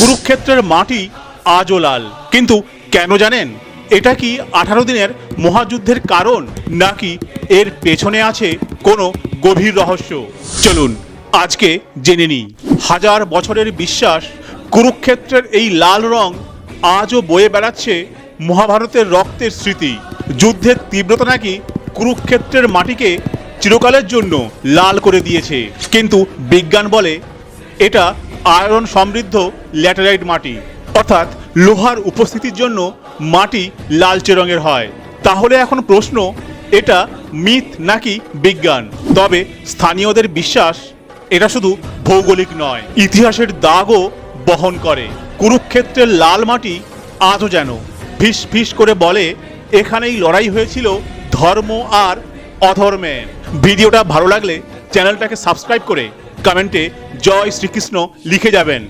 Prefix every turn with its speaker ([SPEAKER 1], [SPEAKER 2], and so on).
[SPEAKER 1] কুরুক্ষেত্রের মাটি আজও লাল। কিন্তু কেন জানেন? এটা কি আঠারো দিনের মহাযুদ্ধের কারণ, নাকি এর পেছনে আছে কোনো গভীর রহস্য? চলুন, আজকে জেনে নিই। হাজার বছরের বিশ্বাস, কুরুক্ষেত্রের এই লাল রং আজও বয়ে বেড়াচ্ছে মহাভারতের রক্তের স্মৃতি। যুদ্ধের তীব্রতা নাকি কুরুক্ষেত্রের মাটিকে চিরকালের জন্য লাল করে দিয়েছে। কিন্তু বিজ্ঞান বলে এটা আয়রন সমৃদ্ধ ল্যাটেরাইট মাটি, অর্থাৎ লোহার উপস্থিতির জন্য মাটি লালচে রঙের হয়। তাহলে এখন প্রশ্ন, এটা মিথ নাকি বিজ্ঞান? তবে স্থানীয়দের বিশ্বাস, এটা শুধু ভৌগোলিক নয়, ইতিহাসের দাগও বহন করে। কুরুক্ষেত্রের লাল মাটি আজও যেন ফিস ফিস করে বলে, এখানেই লড়াই হয়েছিল ধর্ম আর অধর্মের ভিডিওটা ভালো লাগলে চ্যানেলটাকে সাবস্ক্রাইব করে কমেন্টে জয় শ্রীকৃষ্ণ লিখে যাবেন।